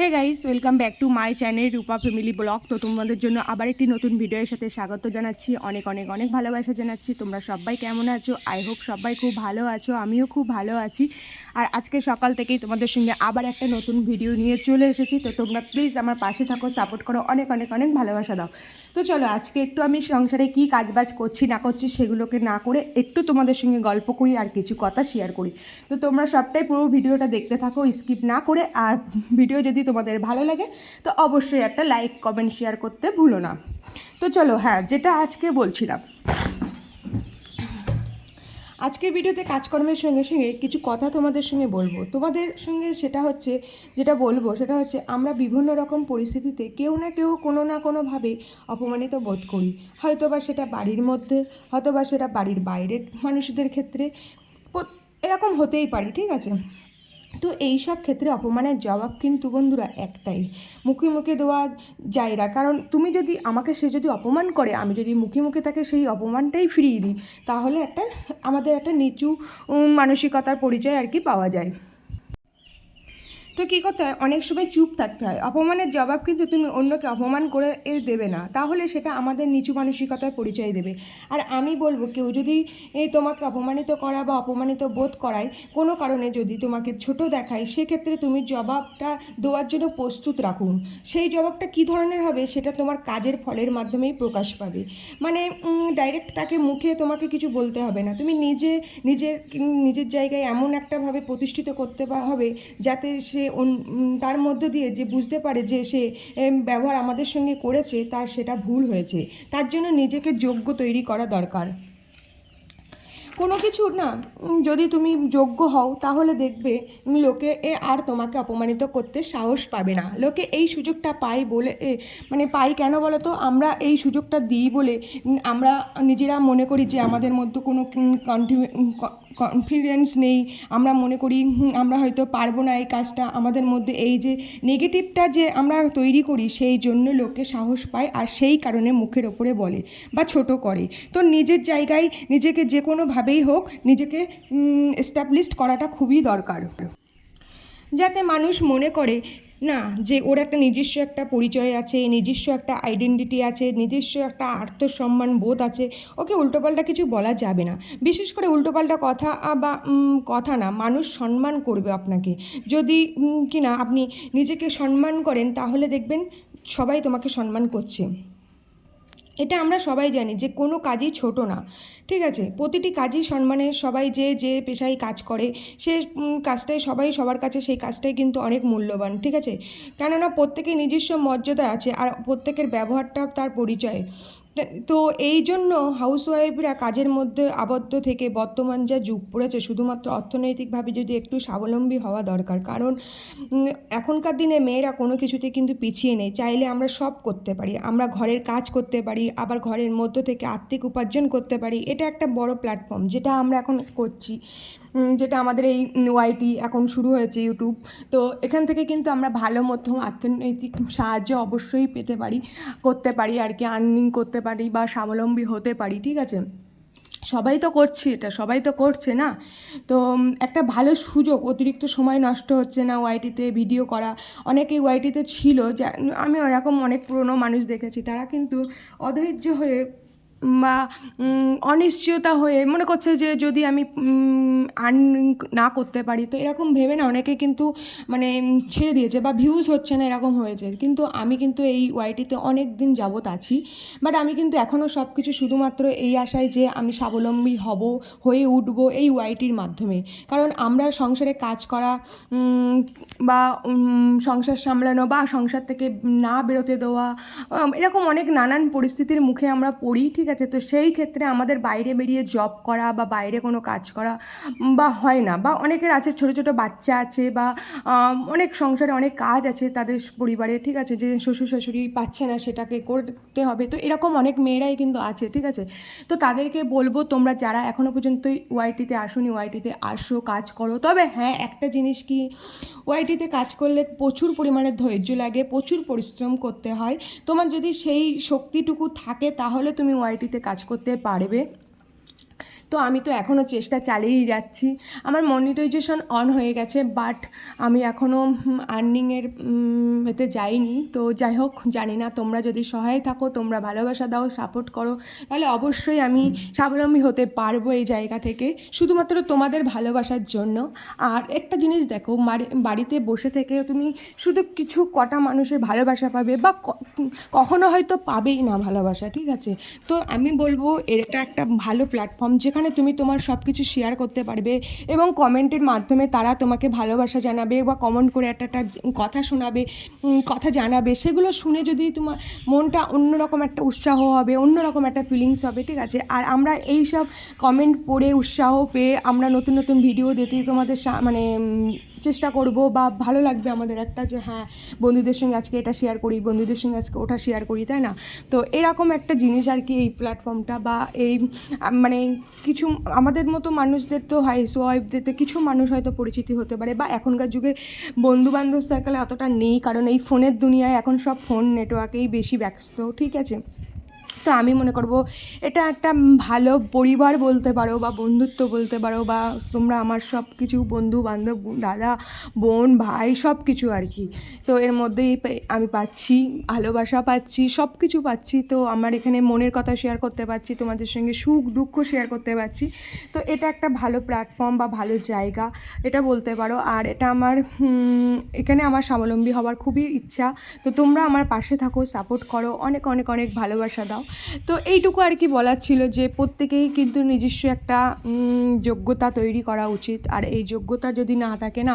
Hey guys welcome back to my channel Rupa family blog তো তোমাদের জন্য আবার একটি নতুন ভিডিওর সাথে স্বাগত জানাচ্ছি। অনেক অনেক অনেক ভালোবাসা জানাচ্ছি। তোমরা সবাই কেমন আছো? আই হোপ সবাই খুব ভালো আছো, আমিও খুব ভালো আছি। আর আজকে সকাল থেকেই তোমাদের সঙ্গে আবার একটা নতুন ভিডিও নিয়ে চলে এসেছি। তো তোমরা প্লিজ আমার পাশে থাকো সাপোর্ট করো, অনেক অনেক অনেক ভালোবাসা দাও। তো চলো, আজকে একটু আমি সংসারে কী কাজবাজ করছি, না করছি সেগুলোকে না করে একটু তোমাদের সঙ্গে গল্প করি আর কিছু কথা শেয়ার করি। তো তোমরা সবটাই পুরো ভিডিওটা দেখতে থাকো স্কিপ না করে। আর ভিডিও যদি তোমাদের ভালো লাগে, তো অবশ্যই একটা লাইক কমেন্ট শেয়ার করতে ভুলো না। তো চলো হ্যাঁ যেটা আজকে বলছিলাম। আজকের ভিডিওতে কাজকর্মের সঙ্গে সঙ্গে কিছু কথা তোমাদের সঙ্গে বলব। তোমাদের সঙ্গে সেটা হচ্ছে, যেটা বলব, সেটা হচ্ছে আমরা বিভিন্ন রকম পরিস্থিতিতে কেউ না কেউ কোনো না কোনোভাবে অপমানিত বোধ করি। হয়তো বা সেটা বাড়ির মধ্যে হয়তো বা সেটা বাড়ির বাইরের মানুষদের ক্ষেত্রে, এরকম হতেই পারে, ঠিক আছে? তো এই সব ক্ষেত্রে অপমানের জবাব কিন্তু বন্ধুরা একটাই। মুখে মুখে দেওয়া যায় না। কারণ তুমি যদি আমাকে, সে যদি অপমান করে, আমি যদি মুখে মুখে তাকে সেই অপমানটাই ফিরিয়ে দিই, তাহলে একটা আমাদের একটা নিচু মানসিকতার পরিচয় আর কি পাওয়া যায়। তো কী করতে হয়? অনেক সময় চুপ থাকতে হয়। অপমানের জবাব কিন্তু তুমি অন্যকে অপমান করে দেবে না। তাহলে সেটা আমাদের নিচু মানসিকতার পরিচয় দেবে। আর আমি বলব, কেউ যদি তোমাকে অপমানিত করা বা অপমানিত বোধ করায়, কোনো কারণে যদি তোমাকে ছোট দেখায়, সেক্ষেত্রে তুমি জবাবটা দেওয়ার জন্য প্রস্তুত রাখুন। সেই জবাবটা কী ধরনের হবে, সেটা তোমার কাজের ফলের মাধ্যমেই প্রকাশ পাবে। মানে ডাইরেক্ট তাকে মুখে তোমাকে কিছু বলতে হবে না। তুমি নিজে, নিজের নিজের জায়গায় এমন একটাভাবে প্রতিষ্ঠিত করতে হবে, যাতে সে তার মধ্য দিয়ে যে বুঝতে পারে যে সে ব্যবহার আমাদের সঙ্গে করেছে, তার সেটা ভুল হয়েছে। তার জন্য নিজেকে যোগ্য তৈরি করা দরকার। কোনো কিছু না, যদি তুমি যোগ্য হও, তাহলে দেখবে লোকে এ আর তোমাকে অপমানিত করতে সাহস পাবে না। লোকে এই সুযোগটা পায় বলে মানে পাই কেন বলো তো আমরা এই সুযোগটা দিই বলে আমরা নিজেরা মনে করি যে আমাদের মধ্যে কোনো কনফিডেন্স নেই। আমরা মনে করি আমরা হয়তো পারব না এই কাজটা। আমাদের মধ্যে এই যে নেগেটিভটা যে আমরা তৈরি করি, সেই জন্য লোকে সাহস পায় আর সেই কারণে মুখের ওপরে বলে বা ছোট করে। তো নিজের জায়গায় নিজেকে যে কোনোভাবেই হোক নিজেকে এস্টাবলিশড করাটা খুবই দরকার। যাতে মানুষ মনে করে, না, যে ওর একটা নিজস্ব একটা পরিচয় আছে, নিজস্ব একটা আইডেন্টিটি আছে, নিজস্ব একটা আত্মসম্মান বোধ আছে, ওকে উল্টোপাল্টা কিছু বলা যাবে না। বিশেষ করে উল্টোপাল্টা কথা বা কথা না, মানুষ সম্মান করবে আপনাকে। যদি কি না, আপনি নিজেকে সম্মান করেন, তাহলে দেখবেন সবাই তোমাকে সম্মান করছে। এটা আমরা সবাই জানি যে কোনো কাজই ছোট না, ঠিক আছে? প্রতিটি কাজই সম্মানের সবাই যে যে পেশায় কাজ করে, সে কাজটাই সবাই সবার কাছে সেই কাজটাই কিন্তু অনেক মূল্যবান, ঠিক আছে? কেননা প্রত্যেকের নিজস্ব মর্যাদা আছে আর প্রত্যেকের ব্যবহারটা তার পরিচয়। তা- এই জন্য হাউসওয়াইফরা কাজের মধ্যে আবদ্ধ থেকে বর্তমান যা যুগ পড়েছে, শুধুমাত্র অর্থনৈতিকভাবে যদি একটু স্বাবলম্বী হওয়া দরকার। কারণ এখনকার দিনে মেয়েরা কোনো কিছুতে কিন্তু পিছিয়ে নেই। চাইলে আমরা সব করতে পারি। আমরা ঘরের কাজ করতে পারি, আবার ঘরের মধ্য থেকে আর্থিক উপার্জন করতে পারি। এটা একটা বড় প্ল্যাটফর্ম যেটা আমরা এখন করছি। যেটা আমাদের এই ওয়াইটি এখন শুরু হয়েছে ইউটিউব তো এখান থেকে কিন্তু আমরা ভালো মধ্যম অর্থনৈতিক সাহায্য অবশ্যই পেতে পারি, করতে পারি আর কি আর্নিং করতে পারি বা স্বাবলম্বী হতে পারি, ঠিক আছে? সবাই তো করছি এটা, সবাই তো করছে না? তো একটা ভালো সুযোগ, অতিরিক্ত সময় নষ্ট হচ্ছে না ওয়াইটিতে ভিডিও করা। অনেকেই ওয়াইটিতে ছিল, যা, আমি এরকম অনেক পুরনো মানুষ দেখেছি, তারা কিন্তু অধৈর্য হয়ে বা অনিশ্চয়তা হয়ে মনে করছে যে যদি আমি আর্নিং না করতে পারি, তো এরকম ভেবে না অনেকে কিন্তু মানে ছেড়ে দিয়েছে বা ভিউজ হচ্ছে না এরকম হয়েছে। কিন্তু আমি কিন্তু এই ওয়াইটিতে অনেক দিন যাবত আছি। বাট আমি কিন্তু এখনও সব কিছু শুধুমাত্র এই আশায় যে আমি স্বাবলম্বী হব, হয়ে উঠবো এই ওয়াইটির মাধ্যমে। কারণ আমরা সংসারে কাজ করা বা সংসার সামলানো বা সংসার থেকে না বেরোতে দেওয়া এরকম অনেক নানান পরিস্থিতির মুখে আমরা পড়ি, ঠিক আছে, তো সেই ক্ষেত্রে আমাদের বাইরে বেরিয়ে জব করা বা বাইরে কোনো কাজ করা বা হয় না বা অনেকের আছে, ছোটো ছোটো বাচ্চা আছে বা অনেক সংসারে অনেক কাজ আছে তাদের পরিবারে, ঠিক আছে, যে শ্বশুর শাশুড়ি পাচ্ছে না সেটাকে করতে হবে, তো এরকম অনেক মেয়েরাই কিন্তু আছে, ঠিক আছে, তো তাদেরকে বলব তোমরা যারা এখনও পর্যন্ত ওয়াইটিতে আসুনি ওয়াইটিতে আসো, কাজ করো, তবে হ্যাঁ একটা জিনিস কি ওয়াইটিতে কাজ করলে প্রচুর পরিমাণে ধৈর্য লাগে, প্রচুর পরিশ্রম করতে হয়, তোমার যদি সেই শক্তিটুকু থাকে তাহলে তুমি ওয়াইটিতে কাজ করতে পারবে। তো আমি তো এখনও চেষ্টা চালিয়েই যাচ্ছি। আমার মনিটাইজেশন অন হয়ে গেছে বাট আমি এখনও আর্নিংয়ের এতে যাইনি। তো যাই হোক, জানি না, তোমরা যদি সহায় থাকো, তোমরা ভালোবাসা দাও সাপোর্ট করো, তাহলে অবশ্যই আমি স্বাবলম্বী হতে পারব এই জায়গা থেকে, শুধুমাত্র তোমাদের ভালোবাসার জন্য। আর একটা জিনিস দেখো, বাড়ি- বাড়িতে বসে থেকে তুমি শুধু কিছু কটা মানুষের ভালোবাসা পাবে, বা কখনো হয়তো পাবেই না ভালোবাসা, ঠিক আছে? তো আমি বলব এটা একটা ভালো প্ল্যাটফর্ম যেখানে তুমি তোমার সব কিছু শেয়ার করতে পারবে এবং কমেন্টের মাধ্যমে তারা তোমাকে ভালোবাসা জানাবে বা কমেন্ট করে একটা একটা কথা শোনাবে কথা জানাবে। সেগুলো শুনে যদি তোমার মনটা অন্যরকম একটা উৎসাহ হবে, অন্যরকম একটা ফিলিংস হবে, ঠিক আছে? আর আমরা এই সব কমেন্ট পড়ে উৎসাহ পেয়ে আমরা নতুন নতুন ভিডিও দিতে তোমাদের মানে চেষ্টা করব বা ভালো লাগবে আমাদের একটা যে হ্যাঁ বন্ধুদের সঙ্গে আজকে এটা শেয়ার করি, বন্ধুদের সঙ্গে আজকে ওটা শেয়ার করি, তাই না? তো এরকম একটা জিনিস আর কি এই প্ল্যাটফর্মটা বা এই মানে কিছু আমাদের মতো মানুষদের তো হাইস ওয়াইফদের তো কিছু মানুষ হয়তো পরিচিতি হতে পারে বা এখনকার যুগে বন্ধু বান্ধব সার্কেলে অতটা নেই কারণ এই ফোনের দুনিয়ায় এখন সব ফোন নেটওয়ার্কেই বেশি ব্যস্ত, ঠিক আছে? তো আমি মনে করব এটা একটা ভালো পরিবার বলতে পারো বা বন্ধুত্ব বলতে পারো বা তোমরা আমার সব কিছু বন্ধু বান্ধব, দাদা, বোন, ভাই সব কিছু আর কি। তো এর মধ্যেই আমি পাচ্ছি, ভালোবাসা পাচ্ছি সব কিছু পাচ্ছি। তো আমার এখানে মনের কথা শেয়ার করতে পারছি, তোমাদের সঙ্গে সুখ, দুঃখ শেয়ার করতে পারছি। তো এটা একটা ভালো প্ল্যাটফর্ম বা ভালো জায়গা, এটা বলতে পারো। আর এটা আমার এখানে আমার স্বাবলম্বী হওয়ার খুবই ইচ্ছা। তো তোমরা আমার পাশে থাকো সাপোর্ট করো, অনেক অনেক অনেক ভালোবাসা দাও। তো এইটুকু আর কি বলার ছিল যে প্রত্যেকেই কিন্তু নিজস্ব একটা যোগ্যতা তৈরি করা উচিত। আর এই যোগ্যতা যদি না থাকে না,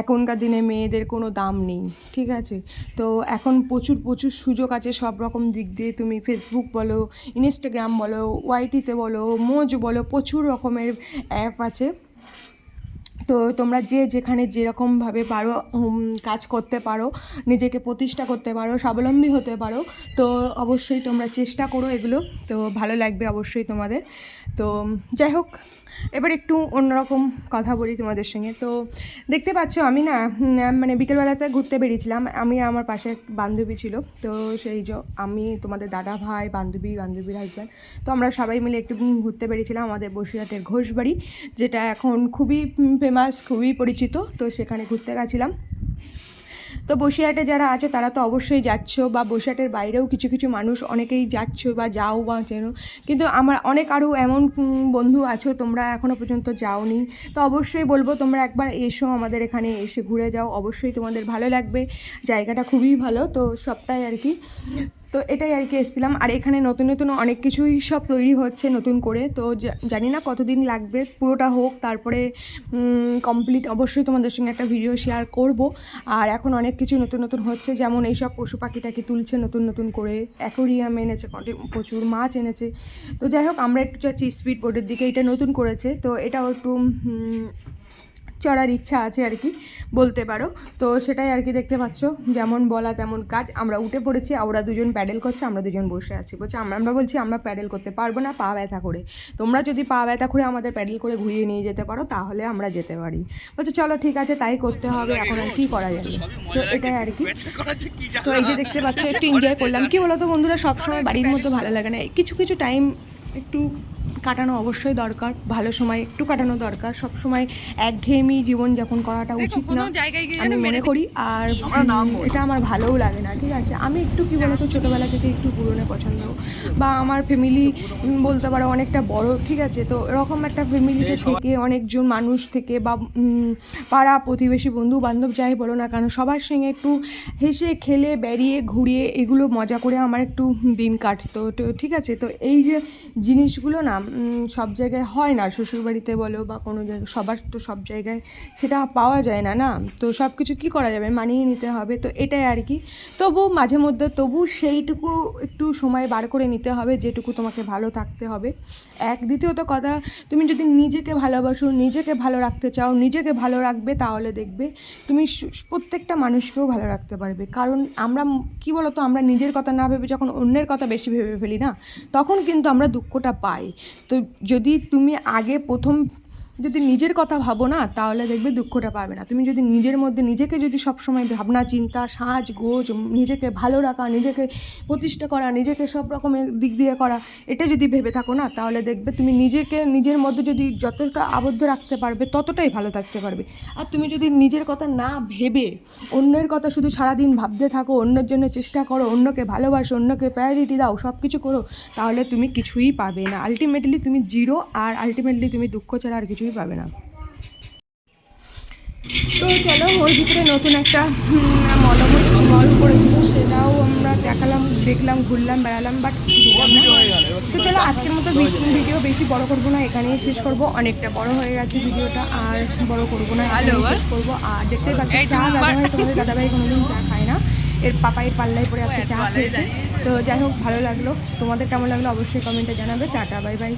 এখনকার দিনে মেয়েদের কোনো দাম নেই, ঠিক আছে? তো এখন প্রচুর প্রচুর সুযোগ আছে সব রকম দিক দিয়ে। তুমি ফেসবুক বলো ইনস্টাগ্রাম বলো ওয়াইটিতে বলো মোজ বলো, প্রচুর রকমের অ্যাপ আছে। তো তোমরা যে যেখানে যেরকমভাবে পারো কাজ করতে পারো, নিজেকে প্রতিষ্ঠা করতে পারো, স্বাবলম্বী হতে পারো, তো অবশ্যই তোমরা চেষ্টা করো এগুলো। তো ভালো লাগবে অবশ্যই তোমাদের। তো যাই হোক এবার একটু অন্যরকম কথা বলি তোমাদের সঙ্গে। তো দেখতে পাচ্ছ আমি না মানে বিকেলবেলাতে ঘুরতে বেরিয়েছিলাম। আমি আমার পাশে এক বান্ধবী ছিল। তো সেই যে আমি, তোমাদের দাদা ভাই, বান্ধবী, বান্ধবীর হাজব্যান্ড তো আমরা সবাই মিলে একটু ঘুরতে বেরিয়েছিলাম আমাদের বসিরহাটের ঘোষবাড়ি, যেটা এখন খুবই ফেমাস খুবই পরিচিত। তো সেখানে ঘুরতে গেছিলাম। তো বসিরহাটে যারা আছো, তারা তো অবশ্যই যাচ্ছ বা বসিরহাটের বাইরেও কিছু কিছু মানুষ অনেকেই যাচ্ছ বা যাও বা চেনো কিন্তু আমার অনেক আরও এমন বন্ধু আছো, তোমরা এখনও পর্যন্ত যাওনি। তো অবশ্যই বলব, তোমরা একবার এসো আমাদের এখানে, এসে ঘুরে যাও। অবশ্যই তোমাদের ভালো লাগবে। জায়গাটা খুবই ভালো, তো সবটাই আর কি। তো এটাই আর কি এসেছিলাম। আর এখানে নতুন নতুন অনেক কিছুই সব তৈরি হচ্ছে নতুন করে। তো জানি না কতদিন লাগবে, পুরোটা হোক, তারপরে কমপ্লিট অবশ্যই তোমাদের সঙ্গে একটা ভিডিও শেয়ার করব। আর এখন অনেক কিছু নতুন নতুন হচ্ছে, যেমন এইসব পশু পাখিটাকে তুলছে নতুন নতুন করে। অ্যাকোরিয়াম এনেছে প্রচুর মাছ এনেছে। তো যাই হোক, আমরা একটু যাচ্ছি স্পিড বোর্ডের দিকে, এটা নতুন করেছে। তো এটাও একটু চড়ার ইচ্ছা আছে আর কি, বলতে পারো। তো সেটাই আর কি দেখতে পাচ্ছ, যেমন বলা তেমন কাজ। আমরা উঠে পড়েছি, ওরা দুজন প্যাডেল করছে, আমরা দুজন বসে আছি। বলছে, আমরা আমরা বলছি, আমরা প্যাডেল করতে পারব না, পা ব্যথা করে। তোমরা যদি পা ব্যথা করে আমাদের প্যাডেল করে ঘুরিয়ে নিয়ে যেতে পারো, তাহলে আমরা যেতে পারি। বলছে, চলো ঠিক আছে, তাই করতে হবে, এখন আর কি করা যাবে? তো এটাই আর কি। তো এই যে দেখতে পাচ্ছ, একটু এনজয় করলাম। কি বলতো বন্ধুরা, সবসময় বাড়ির মধ্যে ভালো লাগে না। কিছু কিছু টাইম একটু কাটানো অবশ্যই দরকার ভালো সময় একটু কাটানো দরকার। সব সময় একঘেয়েমি জীবনযাপন করাটা উচিত না। আমি মনে করি আর এটা আমার ভালোও লাগে না ঠিক আছে? আমি একটু কি বলতো ছোটোবেলা থেকে একটু পুরনো পছন্দ। বা আমার ফ্যামিলি বলতে পারো অনেকটা বড় ঠিক আছে? তো এরকম একটা ফ্যামিলিতে থেকে অনেকজন মানুষ থেকে বা পাড়া প্রতিবেশী বন্ধু বান্ধব যাই বলো না কেন সবার সঙ্গে একটু হেসে খেলে বেরিয়ে ঘুরিয়ে এগুলো মজা করে আমার একটু দিন কাটতো। তো ঠিক আছে? তো এই যে জিনিসগুলো না সব জায়গায় হয় না। শ্বশুরবাড়িতে বলো বা কোনো জায়গায় সবার তো সব জায়গায় সেটা পাওয়া যায় না না? তো সব কিছু কী করা যাবে? মানিয়ে নিতে হবে তো এটাই আর কি। তবু মাঝে মধ্যে, তবু সেইটুকু একটু সময় বার করে নিতে হবে যেটুকু তোমাকে ভালো থাকতে হবে। এক, দ্বিতীয়ত কথা, তুমি যদি নিজেকে ভালোবাসো, নিজেকে ভালো রাখতে চাও, নিজেকে ভালো রাখবে তাহলে দেখবে তুমি প্রত্যেকটা মানুষকেও ভালো রাখতে পারবে। কারণ আমরা কি বলতো, আমরা নিজের কথা না ভেবে যখন অন্যের কথা বেশি ভেবে ফেলি না, তখন কিন্তু আমরা দুঃখটা পাই। তো যদি তুমি আগে প্রথম যদি নিজের কথা ভাবো না, তাহলে দেখবে দুঃখটা পাবে না। তুমি যদি নিজের মধ্যে নিজেকে যদি সবসময় ভাবনা, চিন্তা, সাজ, গোজ, নিজেকে ভালো রাখা, নিজেকে প্রতিষ্ঠা করা, নিজেকে সব রকমের দিক দিয়ে করা, এটা যদি ভেবে থাকো না, তাহলে দেখবে তুমি নিজেকে, নিজের মধ্যে যদি যতটা আবদ্ধ রাখতে পারবে, ততটাই ভালো থাকতে পারবে। আর তুমি যদি নিজের কথা না ভেবে, অন্যের কথা শুধু সারাদিন ভাবতে থাকো, অন্যের জন্য চেষ্টা করো, অন্যকে ভালোবাসো, অন্যকে প্রায়োরিটি দাও সব কিছু করো, তাহলে তুমি কিছুই পাবে না। আলটিমেটলি তুমি জিরো আর আলটিমেটলি তুমি দুঃখ ছাড়া আর কিছুই পাবে না। তো চলো ওর ভিতরে নতুন একটা মল মল করেছিল সেটাও আমরা দেখালাম দেখলাম ঘুরলাম বেড়ালাম বাট তো চলো আজকের মতো ভিডিও বেশি বড় করব না এখানেই শেষ করব। অনেকটা বড় হয়ে গেছে ভিডিওটা আর বড় করব না শেষ করব। আর দেখতে পাচ্ছি চা দাদাভাই তোমাদের দাদাভাই কোনোদিন চা খায় না। এর পাপাইয়ের পাল্লায় পরে আজকে চা খেয়েছে। তো যাই হোক ভালো লাগল। তোমাদের কেমন লাগল অবশ্যই কমেন্টে জানাবে। টাটা বাই বাই।